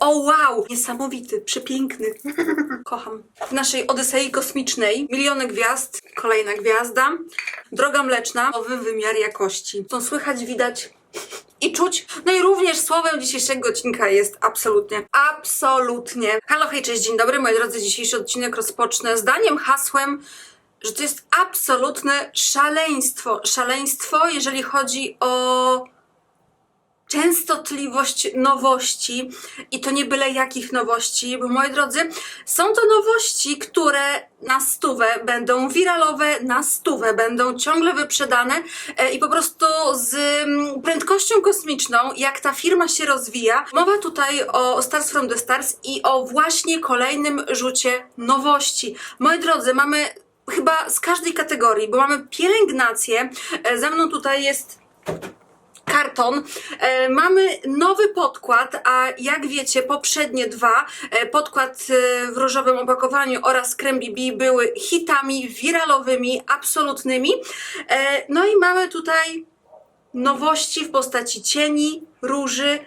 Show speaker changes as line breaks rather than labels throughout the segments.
O wow! Niesamowity, przepiękny. Kocham. W naszej Odysei Kosmicznej miliony gwiazd, kolejna gwiazda. Droga mleczna, nowy wymiar jakości. To słychać, widać i czuć. No i również słowem dzisiejszego odcinka jest absolutnie, absolutnie. Halo, hej, cześć, dzień dobry, moi drodzy. Dzisiejszy odcinek rozpocznę zdaniem, hasłem, że to jest absolutne szaleństwo. Szaleństwo, jeżeli chodzi o częstotliwość nowości i to nie byle jakich nowości, bo moi drodzy, są to nowości, które na stówę będą wiralowe, na stówę będą ciągle wyprzedane e, i po prostu z mm, prędkością kosmiczną, jak ta firma się rozwija. Mowa tutaj o Stars from the Stars i o właśnie kolejnym rzucie nowości. Moi drodzy, mamy chyba z każdej kategorii, bo mamy pielęgnację, ze mną tutaj jest karton. E, mamy nowy podkład, a jak wiecie, poprzednie dwa, e, podkład e, w różowym opakowaniu oraz krem BB były hitami wiralowymi, absolutnymi. No i mamy tutaj nowości w postaci cieni, róży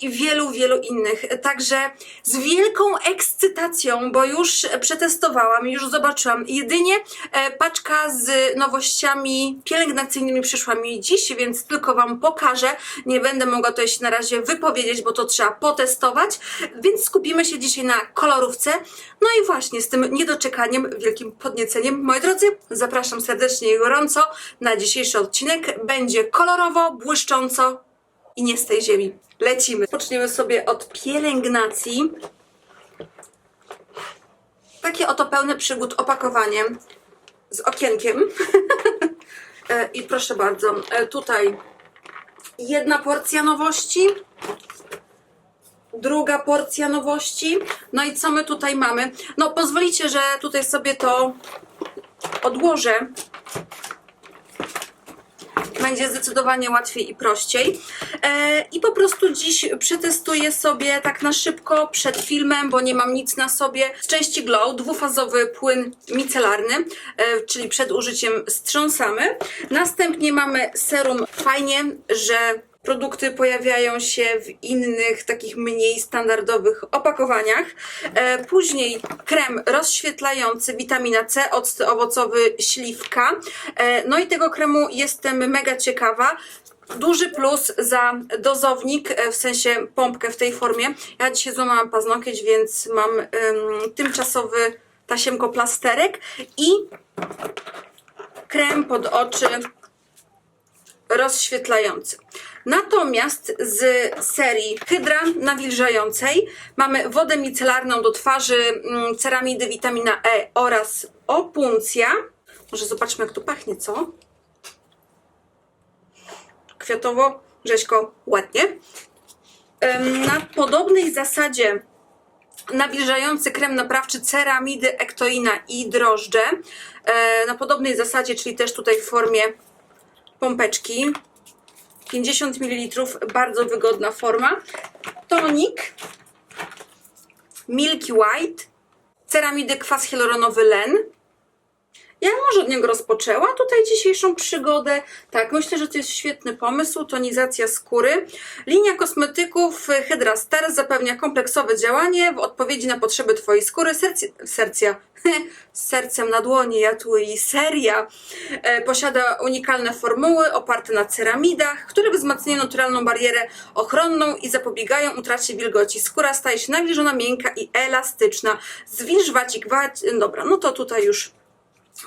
i wielu, wielu innych. Także z wielką ekscytacją, bo już przetestowałam, już zobaczyłam. Jedynie e, paczka z nowościami pielęgnacyjnymi przyszła mi dziś, więc tylko Wam pokażę. Nie będę mogła tutaj się na razie wypowiedzieć, bo to trzeba potestować, więc skupimy się dzisiaj na kolorówce. No i właśnie z tym niedoczekaniem, wielkim podnieceniem, moi drodzy, zapraszam serdecznie i gorąco na dzisiejszy odcinek. Będzie kolorowo, błyszcząco, i nie z tej ziemi. Lecimy. Poczniemy sobie od pielęgnacji. Takie oto pełne przygód opakowanie z okienkiem. E, I proszę bardzo, e, tutaj jedna porcja nowości, druga porcja nowości. No i co my tutaj mamy? No pozwolicie, że tutaj sobie to odłożę będzie zdecydowanie łatwiej i prościej. E, I po prostu dziś przetestuję sobie tak na szybko przed filmem, bo nie mam nic na sobie. Z części Glow dwufazowy płyn micelarny, e, czyli przed użyciem strząsamy. Następnie mamy serum. Fajnie, że produkty pojawiają się w innych, takich mniej standardowych opakowaniach. E, później krem rozświetlający, witamina C, oct owocowy, śliwka. E, no i tego kremu jestem mega ciekawa. Duży plus za dozownik, e, w sensie pompkę w tej formie. Ja dzisiaj złamałam paznokieć, więc mam ym, tymczasowy tasiemko plasterek i krem pod oczy rozświetlający. Natomiast z serii Hydra nawilżającej mamy wodę micelarną do twarzy, mm, ceramidy, witamina E oraz opuncja. Może zobaczmy, jak to pachnie, co? Kwiatowo, rzeźko, ładnie. Na podobnej zasadzie nawilżający krem naprawczy ceramidy, ektoina i drożdże. E, Na podobnej zasadzie, czyli też tutaj w formie pompeczki. 50 ml, bardzo wygodna forma. Tonik Milky White, ceramidy kwas hialuronowy Len. Ja może od niego rozpoczęła tutaj dzisiejszą przygodę. Tak, myślę, że to jest świetny pomysł. Tonizacja skóry. Linia kosmetyków Hydra Star zapewnia kompleksowe działanie w odpowiedzi na potrzeby Twojej skóry. Sercja, z sercem na dłoni, ja tu i seria. E, posiada unikalne formuły oparte na ceramidach, które wzmacniają naturalną barierę ochronną i zapobiegają utracie wilgoci. Skóra staje się nawilżona, miękka i elastyczna. Zwilżwać i gwać. Dobra, no to tutaj już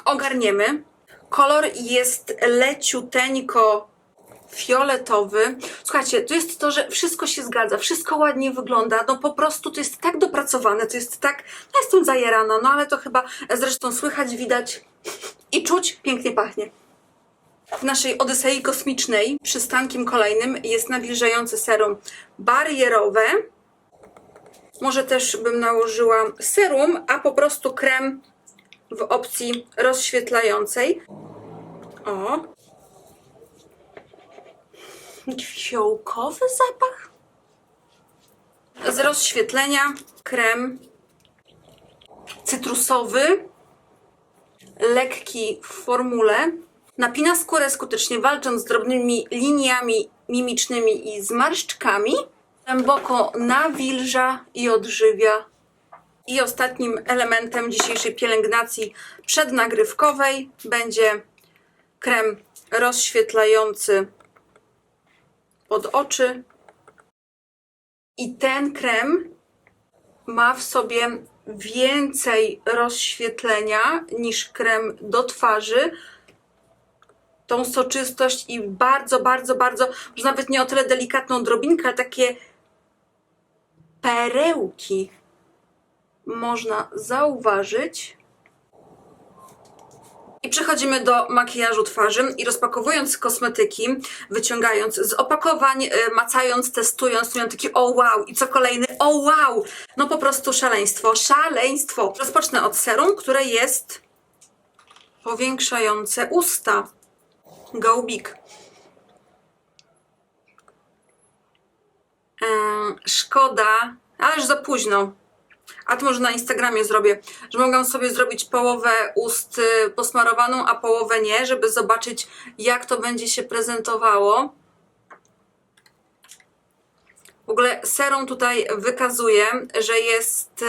ogarniemy. Kolor jest leciuteńko fioletowy. Słuchajcie, to jest to, że wszystko się zgadza, wszystko ładnie wygląda, no po prostu to jest tak dopracowane, to jest tak, no jestem zajarana, no ale to chyba zresztą słychać, widać i czuć, pięknie pachnie. W naszej Odysei Kosmicznej przystankiem kolejnym jest nawilżające serum barierowe. Może też bym nałożyła serum, a po prostu krem w opcji rozświetlającej. O. Fiołkowy zapach. Z rozświetlenia krem cytrusowy, lekki w formule. Napina skórę skutecznie walcząc z drobnymi liniami mimicznymi i zmarszczkami. Głęboko nawilża i odżywia. I ostatnim elementem dzisiejszej pielęgnacji przednagrywkowej będzie krem rozświetlający pod oczy. I ten krem ma w sobie więcej rozświetlenia niż krem do twarzy. Tą soczystość i bardzo, bardzo, bardzo, może nawet nie o tyle delikatną drobinkę, ale takie perełki można zauważyć. I przechodzimy do makijażu twarzy i rozpakowując kosmetyki, wyciągając z opakowań, y, macając, testując, miałem taki o wow i co kolejny o wow, no po prostu szaleństwo, szaleństwo. Rozpocznę od serum, które jest powiększające usta. Go Big. Szkoda, ależ za późno. A to może na Instagramie zrobię, że mogłam sobie zrobić połowę ust y, posmarowaną, a połowę nie, żeby zobaczyć, jak to będzie się prezentowało. W ogóle serum tutaj wykazuje, że jest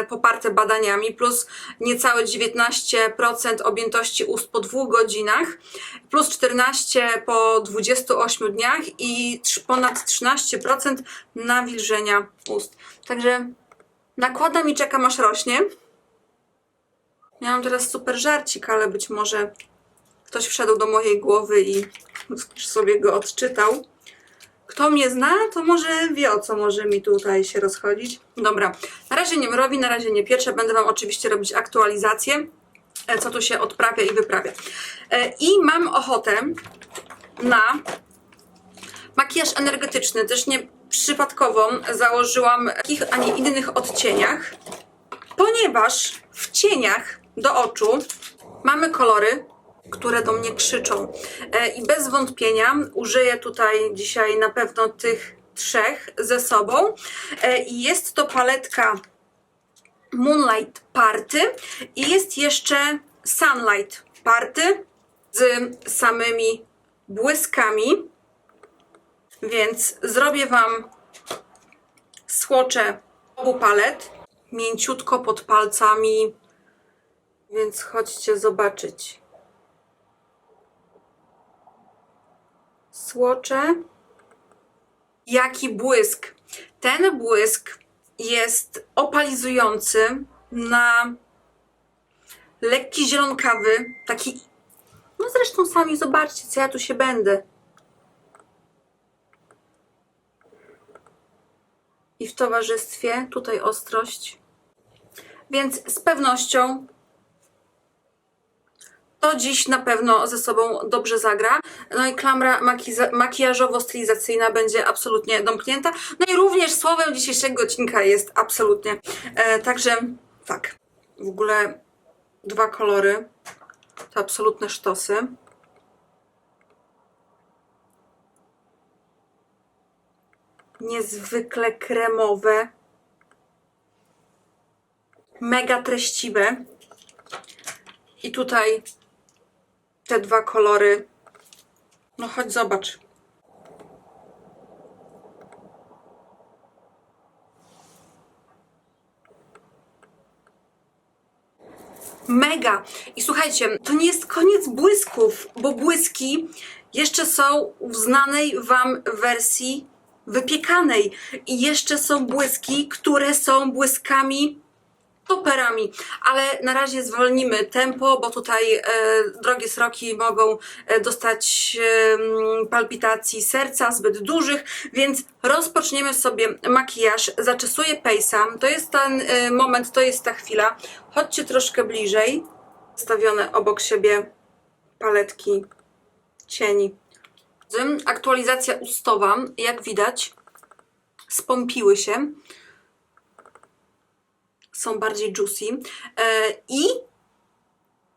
e, poparte badaniami, plus niecałe 19% objętości ust po dwóch godzinach, plus 14 po 28 dniach i ponad 13% nawilżenia ust. Także nakładam i czekam aż rośnie. Miałam teraz super żarcik, ale być może ktoś wszedł do mojej głowy i sobie go odczytał. Kto mnie zna, to może wie o co może mi tutaj się rozchodzić. Dobra, na razie nie robi, na razie nie pieczę. Będę Wam oczywiście robić aktualizację, e, co tu się odprawia i wyprawia. E, I mam ochotę na makijaż energetyczny. Też nie przypadkowo założyłam takich, a nie innych odcieniach, ponieważ w cieniach do oczu mamy kolory, które do mnie krzyczą. E, I bez wątpienia użyję tutaj dzisiaj na pewno tych trzech ze sobą. E, I jest to paletka Moonlight Party i jest jeszcze Sunlight Party z samymi błyskami. Więc zrobię Wam słocze obu palet. Mięciutko pod palcami. Więc chodźcie zobaczyć. Słocze. Jaki błysk. Ten błysk jest opalizujący na lekki zielonkawy, taki no zresztą sami zobaczcie, co ja tu się będę. I w towarzystwie tutaj ostrość. Więc z pewnością to dziś na pewno ze sobą dobrze zagra. No i klamra makijażowo-stylizacyjna będzie absolutnie domknięta. No i również słowem dzisiejszego odcinka jest absolutnie. E, także tak. W ogóle dwa kolory. To absolutne sztosy. Niezwykle kremowe. Mega treściwe. I tutaj te dwa kolory. No chodź zobacz. Mega! I słuchajcie, to nie jest koniec błysków, bo błyski jeszcze są w znanej Wam wersji wypiekanej. I jeszcze są błyski, które są błyskami toperami, ale na razie zwolnimy tempo, bo tutaj e, drogie sroki mogą e, dostać e, palpitacji serca zbyt dużych, więc rozpoczniemy sobie makijaż. Zaczesuję pejsa. To jest ten e, moment, to jest ta chwila. Chodźcie troszkę bliżej. Stawione obok siebie paletki cieni. Aktualizacja ustowa, jak widać, spompiły się są bardziej juicy e, i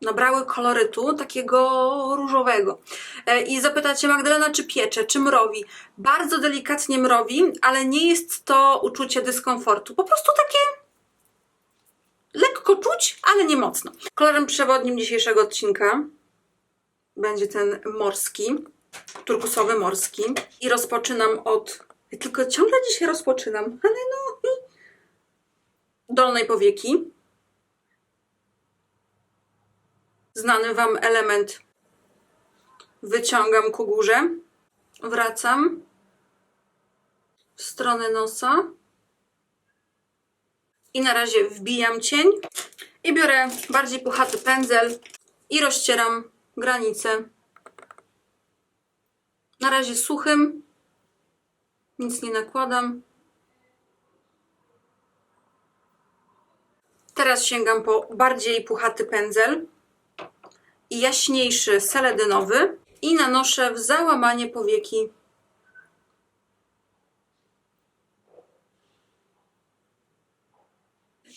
nabrały kolorytu takiego różowego. E, I zapytacie Magdalena, czy piecze, czy mrowi? Bardzo delikatnie mrowi, ale nie jest to uczucie dyskomfortu. Po prostu takie lekko czuć, ale nie mocno. Kolorem przewodnim dzisiejszego odcinka będzie ten morski, turkusowy morski. I rozpoczynam od tylko ciągle dzisiaj rozpoczynam, ale no. Dolnej powieki. Znany Wam element. Wyciągam ku górze. Wracam w stronę nosa. I na razie wbijam cień. I biorę bardziej puchaty pędzel i rozcieram granicę. Na razie suchym. Nic nie nakładam. Teraz sięgam po bardziej puchaty pędzel i jaśniejszy seledynowy i nanoszę w załamanie powieki.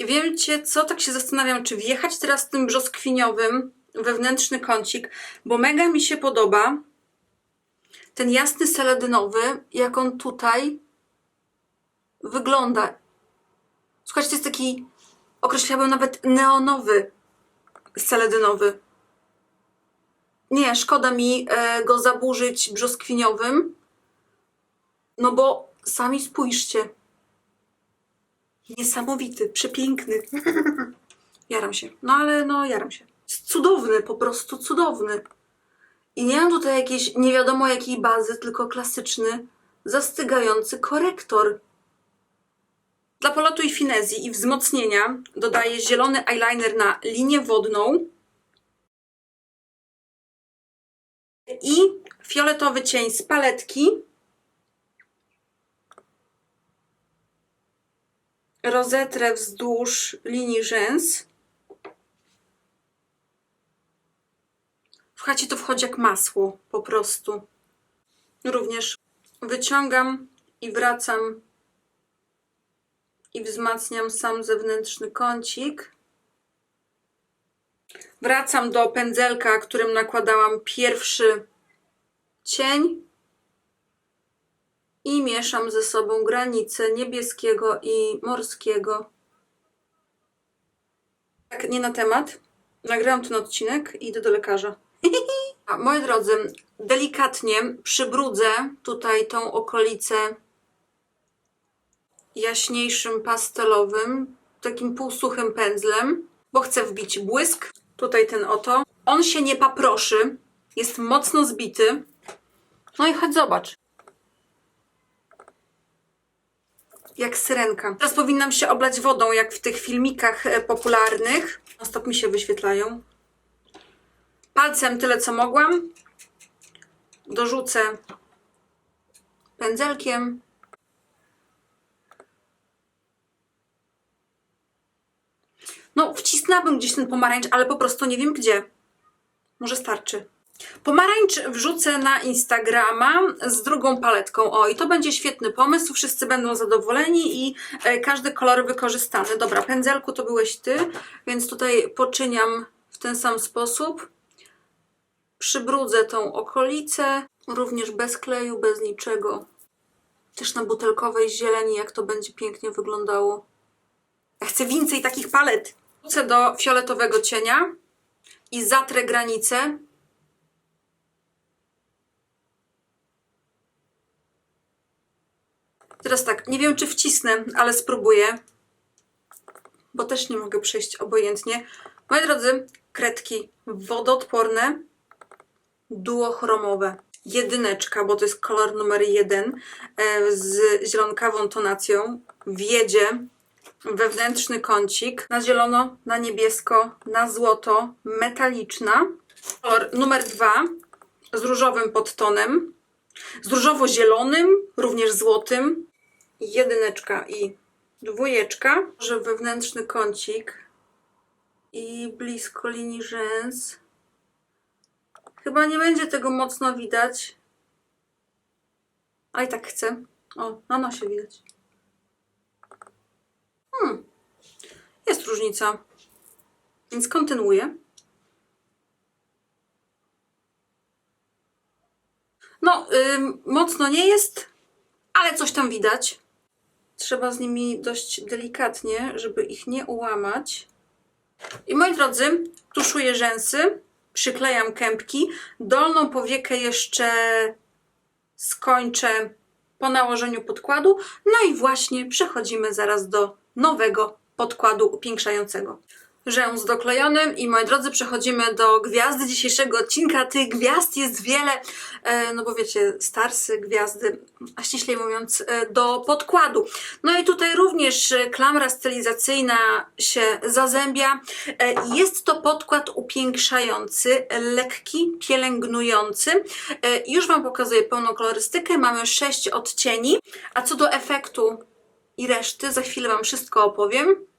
Wiecie co, tak się zastanawiam, czy wjechać teraz tym brzoskwiniowym wewnętrzny kącik, bo mega mi się podoba ten jasny seledynowy, jak on tutaj wygląda. Słuchajcie, to jest taki, określałabym nawet neonowy seledynowy. Nie, szkoda mi e, go zaburzyć brzoskwiniowym, no bo sami spójrzcie. Niesamowity, przepiękny. jaram się. No ale no, jaram się. Jest cudowny, po prostu cudowny. I nie mam tutaj jakiejś nie wiadomo jakiej bazy, tylko klasyczny, zastygający korektor. Dla polotu i finezji i wzmocnienia dodaję zielony eyeliner na linię wodną i fioletowy cień z paletki. Rozetrę wzdłuż linii rzęs. W chacie to wchodzi jak masło, po prostu. Również wyciągam i wracam i wzmacniam sam zewnętrzny kącik. Wracam do pędzelka, którym nakładałam pierwszy cień i mieszam ze sobą granice niebieskiego i morskiego. Tak, nie na temat. Nagrałam ten odcinek i idę do lekarza. Moi drodzy, delikatnie przybrudzę tutaj tą okolicę jaśniejszym pastelowym, takim półsuchym pędzlem, bo chcę wbić błysk. Tutaj ten oto. On się nie paproszy, jest mocno zbity. No i chodź zobacz. Jak syrenka. Teraz powinnam się oblać wodą, jak w tych filmikach e, popularnych. Na stop mi się wyświetlają. Palcem tyle, co mogłam. Dorzucę pędzelkiem. No, wcisnęłabym gdzieś ten pomarańcz, ale po prostu nie wiem gdzie. Może starczy. Pomarańcz wrzucę na Instagrama z drugą paletką. O, i to będzie świetny pomysł. Wszyscy będą zadowoleni i e, każdy kolor wykorzystany. Dobra, pędzelku to byłeś ty, więc tutaj poczyniam w ten sam sposób. Przybrudzę tą okolicę, również bez kleju, bez niczego. Też na butelkowej zieleni, jak to będzie pięknie wyglądało. Ja chcę więcej takich palet. Wrócę do fioletowego cienia i zatrę granicę. Teraz tak, nie wiem czy wcisnę, ale spróbuję, bo też nie mogę przejść obojętnie. Moi drodzy, kredki wodoodporne, duochromowe. Jedyneczka, bo to jest kolor numer jeden e, z zielonkawą tonacją. Wiedzie wewnętrzny kącik na zielono, na niebiesko, na złoto, metaliczna. Kolor numer dwa z różowym podtonem, z różowo-zielonym, również złotym. Jedyneczka i dwójeczka. Że wewnętrzny kącik i blisko linii rzęs. Chyba nie będzie tego mocno widać. A i tak chcę. O, na nosie widać. Hmm. Jest różnica. Więc kontynuuję. No, ym, mocno nie jest, ale coś tam widać. Trzeba z nimi dość delikatnie, żeby ich nie ułamać. I moi drodzy, tuszuję rzęsy, przyklejam kępki. Dolną powiekę jeszcze skończę po nałożeniu podkładu. No i właśnie przechodzimy zaraz do nowego podkładu upiększającego. Rzęs doklejony i moi drodzy, przechodzimy do gwiazdy dzisiejszego odcinka. Tych gwiazd jest wiele, e, no bo wiecie, starsy gwiazdy, a ściślej mówiąc, e, do podkładu. No i tutaj również e, klamra stylizacyjna się zazębia. Jest to podkład upiększający, lekki, pielęgnujący. Już Wam pokazuję pełną kolorystykę. Mamy sześć odcieni, a co do efektu i reszty, za chwilę Wam wszystko opowiem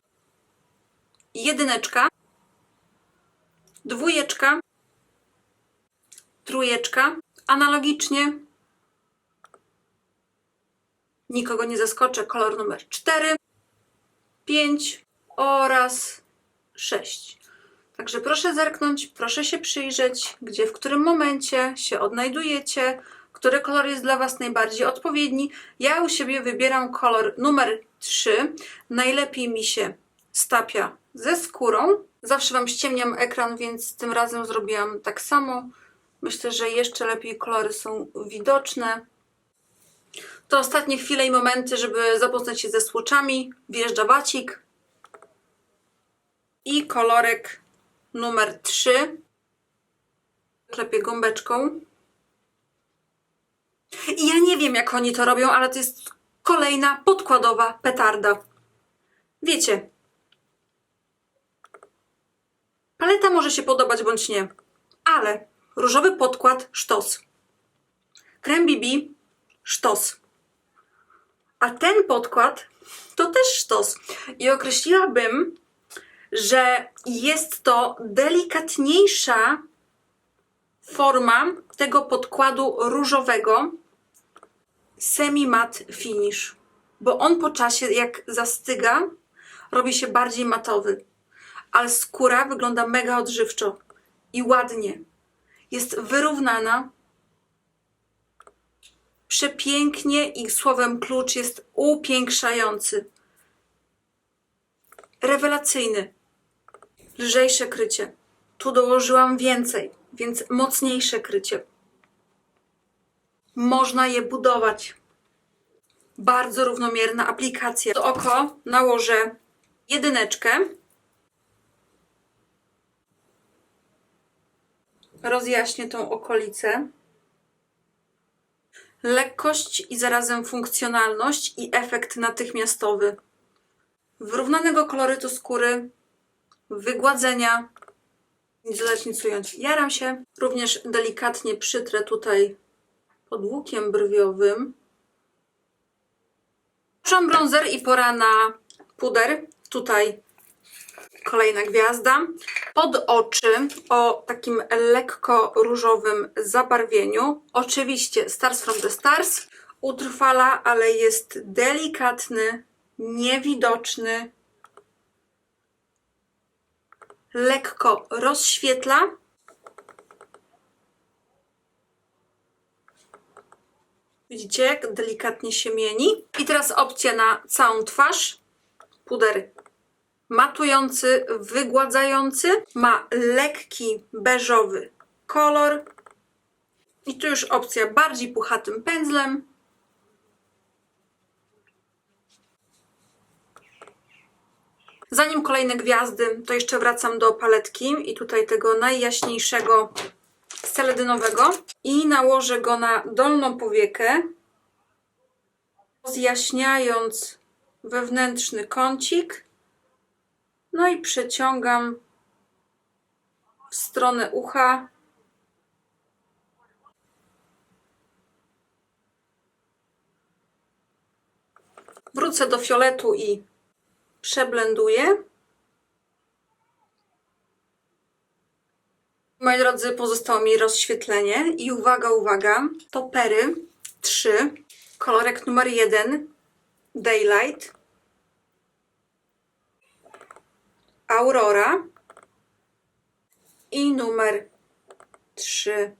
jedyneczka, dwójeczka, trójeczka, analogicznie. Nikogo nie zaskoczę, kolor numer 4, 5 oraz 6. Także proszę zerknąć, proszę się przyjrzeć, gdzie, w którym momencie się odnajdujecie, który kolor jest dla Was najbardziej odpowiedni. Ja u siebie wybieram kolor numer 3. Najlepiej mi się stapia ze skórą. Zawsze Wam ściemniam ekran, więc tym razem zrobiłam tak samo. Myślę, że jeszcze lepiej kolory są widoczne. To ostatnie chwile i momenty, żeby zapoznać się ze swatchami. Wjeżdża bacik. I kolorek numer 3. Klepię gąbeczką. I ja nie wiem, jak oni to robią, ale to jest kolejna podkładowa petarda. Wiecie, Paleta może się podobać bądź nie, ale różowy podkład sztos. Krem BB sztos. A ten podkład to też sztos. I określiłabym, że jest to delikatniejsza forma tego podkładu różowego semi-mat finish. Bo on po czasie, jak zastyga, robi się bardziej matowy ale skóra wygląda mega odżywczo i ładnie. Jest wyrównana, przepięknie i słowem klucz jest upiększający. Rewelacyjny. Lżejsze krycie. Tu dołożyłam więcej, więc mocniejsze krycie. Można je budować. Bardzo równomierna aplikacja. Do oko nałożę jedyneczkę. Rozjaśnię tą okolicę. Lekkość i zarazem funkcjonalność i efekt natychmiastowy. Wyrównanego kolorytu skóry, wygładzenia, nic dodać, nic ująć. Jaram się. Również delikatnie przytrę tutaj pod łukiem brwiowym. Włączam bronzer i pora na puder. Tutaj Kolejna gwiazda. Pod oczy o takim lekko różowym zabarwieniu. Oczywiście Stars from the Stars. Utrwala, ale jest delikatny, niewidoczny. Lekko rozświetla. Widzicie, jak delikatnie się mieni. I teraz opcja na całą twarz. Puder matujący, wygładzający. Ma lekki beżowy kolor. I tu już opcja bardziej puchatym pędzlem. Zanim kolejne gwiazdy, to jeszcze wracam do paletki i tutaj tego najjaśniejszego seledynowego i nałożę go na dolną powiekę, zjaśniając wewnętrzny kącik. No i przeciągam w stronę ucha. Wrócę do fioletu i przeblenduję. Moi drodzy, pozostało mi rozświetlenie i uwaga, uwaga, to pery 3, kolorek numer 1, Daylight. Aurora i numer 3.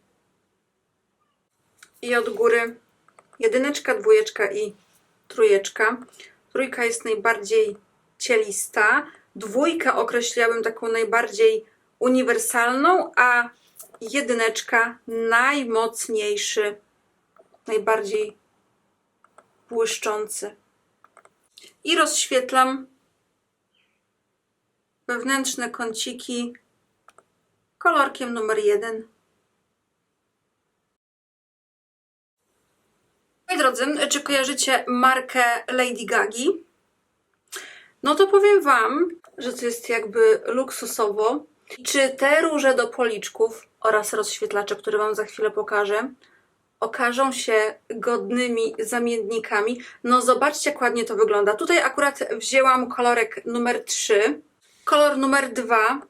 I od góry jedyneczka, dwójeczka i trójeczka. Trójka jest najbardziej cielista. Dwójkę określiłabym taką najbardziej uniwersalną, a jedyneczka najmocniejszy, najbardziej błyszczący. I rozświetlam wewnętrzne kąciki kolorkiem numer jeden. Moi drodzy, czy kojarzycie markę Lady Gagi? No to powiem Wam, że to jest jakby luksusowo. Czy te róże do policzków oraz rozświetlacze, które Wam za chwilę pokażę, okażą się godnymi zamiennikami? No zobaczcie, jak ładnie to wygląda. Tutaj akurat wzięłam kolorek numer 3. Kolor numer 2.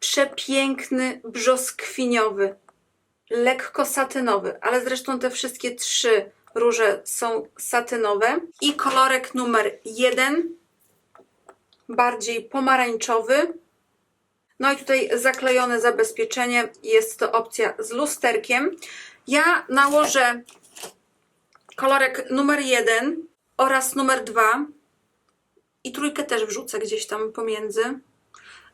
Przepiękny, brzoskwiniowy, lekko satynowy, ale zresztą te wszystkie trzy róże są satynowe. I kolorek numer 1 bardziej pomarańczowy. No i tutaj zaklejone zabezpieczenie. Jest to opcja z lusterkiem. Ja nałożę kolorek numer 1 oraz numer 2 i trójkę też wrzucę gdzieś tam pomiędzy.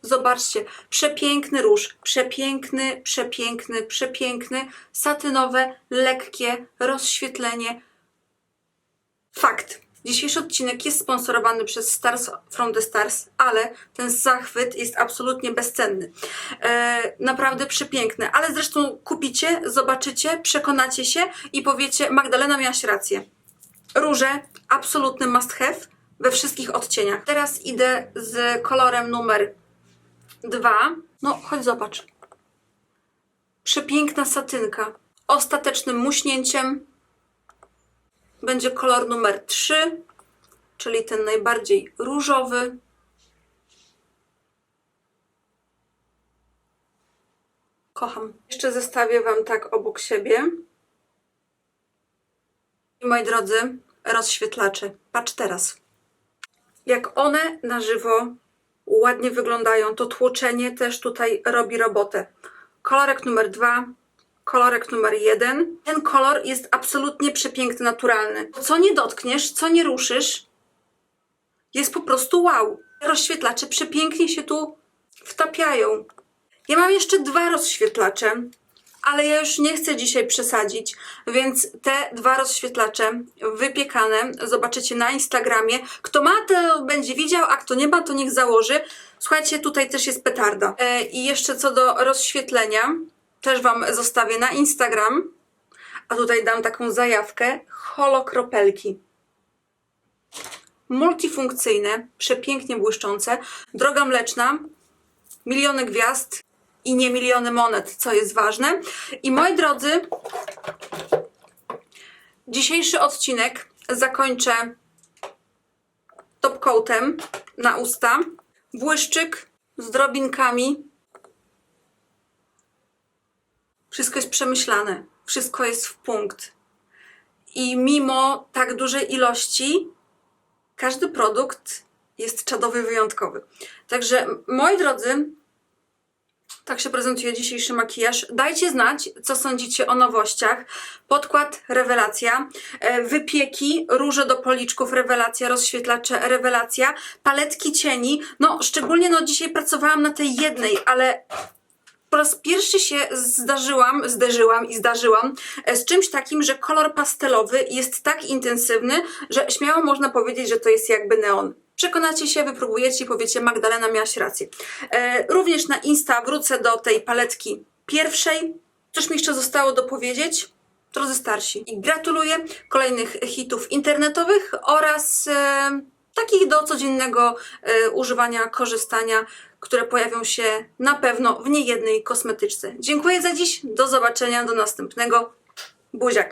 Zobaczcie, przepiękny róż, przepiękny, przepiękny, przepiękny, satynowe, lekkie rozświetlenie. Fakt. Dzisiejszy odcinek jest sponsorowany przez Stars from the Stars, ale ten zachwyt jest absolutnie bezcenny. E, naprawdę przepiękny, ale zresztą kupicie, zobaczycie, przekonacie się i powiecie, Magdalena miałaś rację. Róże, absolutny must have we wszystkich odcieniach. Teraz idę z kolorem numer dwa. No, chodź zobacz. Przepiękna satynka. Ostatecznym muśnięciem będzie kolor numer 3, czyli ten najbardziej różowy. Kocham. Jeszcze zestawię Wam tak obok siebie. I moi drodzy, rozświetlacze. Patrz teraz. Jak one na żywo ładnie wyglądają, to tłoczenie też tutaj robi robotę. Kolorek numer 2, kolorek numer jeden. Ten kolor jest absolutnie przepiękny, naturalny. Co nie dotkniesz, co nie ruszysz, jest po prostu wow. Rozświetlacze przepięknie się tu wtapiają. Ja mam jeszcze dwa rozświetlacze, ale ja już nie chcę dzisiaj przesadzić, więc te dwa rozświetlacze wypiekane zobaczycie na Instagramie. Kto ma, to będzie widział, a kto nie ma, to niech założy. Słuchajcie, tutaj też jest petarda. E, I jeszcze co do rozświetlenia, też Wam zostawię na Instagram, a tutaj dam taką zajawkę, holokropelki. Multifunkcyjne, przepięknie błyszczące, droga mleczna, miliony gwiazd i nie miliony monet, co jest ważne. I moi drodzy, dzisiejszy odcinek zakończę top coatem na usta. Błyszczyk z drobinkami wszystko jest przemyślane, wszystko jest w punkt. I mimo tak dużej ilości, każdy produkt jest czadowy, wyjątkowy. Także, moi drodzy, tak się prezentuje dzisiejszy makijaż. Dajcie znać, co sądzicie o nowościach. Podkład, rewelacja. E, Wypieki, róże do policzków, rewelacja. Rozświetlacze, rewelacja. Paletki cieni. No, szczególnie no dzisiaj pracowałam na tej jednej, ale po raz pierwszy się zdarzyłam, zderzyłam i zdarzyłam e, z czymś takim, że kolor pastelowy jest tak intensywny, że śmiało można powiedzieć, że to jest jakby neon. Przekonacie się, wypróbujecie i powiecie, Magdalena miałaś rację. E, również na Insta wrócę do tej paletki pierwszej. Coś mi jeszcze zostało dopowiedzieć? Drodzy starsi. I gratuluję kolejnych hitów internetowych oraz e, takich do codziennego e, używania, korzystania, które pojawią się na pewno w niejednej kosmetyczce. Dziękuję za dziś, do zobaczenia, do następnego. Buziak!